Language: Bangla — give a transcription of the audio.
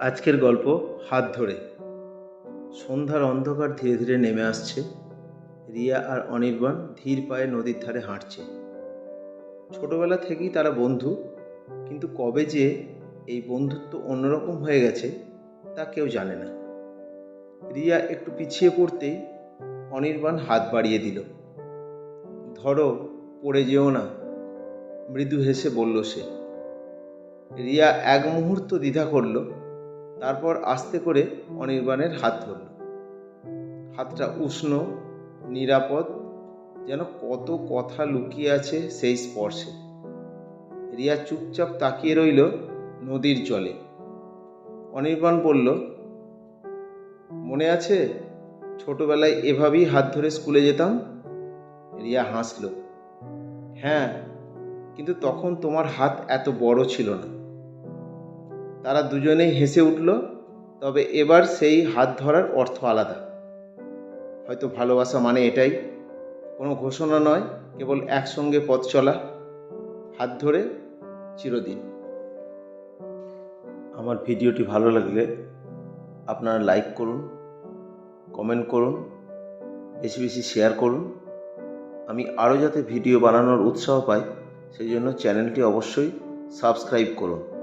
আজকের গল্প হাত ধরে। সন্ধ্যার অন্ধকার ধীরে ধীরে নেমে আসছে। রিয়া আর অনির্বাণ ধীর পায়ে নদীর ধারে হাঁটছে। ছোটবেলা থেকেই তারা বন্ধু, কিন্তু কবে যে এই বন্ধুত্ব অন্যরকম হয়ে গেছে তা কেউ জানে না। রিয়া একটু পিছিয়ে পড়তেই অনির্বাণ হাত বাড়িয়ে দিল। ধরো, পড়ে যেও না, মৃদু হেসে বলল সে। রিয়া এক মুহূর্ত দ্বিধা করল। তারপর আস্তে করে অনির্বাণের হাত ধরল। হাতটা উষ্ণ, নিরাপদ, যেন কত কথা লুকিয়ে আছে সেই স্পর্শে। রিয়া চুপচাপ তাকিয়ে রইল নদীর জলে। অনির্বাণ বলল, মনে আছে? ছোটবেলায় এভাবেই হাত ধরে স্কুলে যেতাম? রিয়া হাসল হ্যাঁ কিন্তু তখন তোমার হাত এত বড় ছিল না। তারা দুজনেই হেসে উঠল, তবে এবার সেই হাত ধরার অর্থ আলাদা। হয়তো ভালোবাসা মানে এটাই। কোনো ঘোষণা নয়, কেবল একসঙ্গে পথ চলা, হাত ধরে চিরদিন। আমার ভিডিওটি ভালো লাগলে আপনারা লাইক করুন, কমেন্ট করুন, বেশি বেশি শেয়ার করুন। আমি আরও যাতে ভিডিও বানানোর উৎসাহ পাই, সেই জন্য চ্যানেলটি অবশ্যই সাবস্ক্রাইব করুন।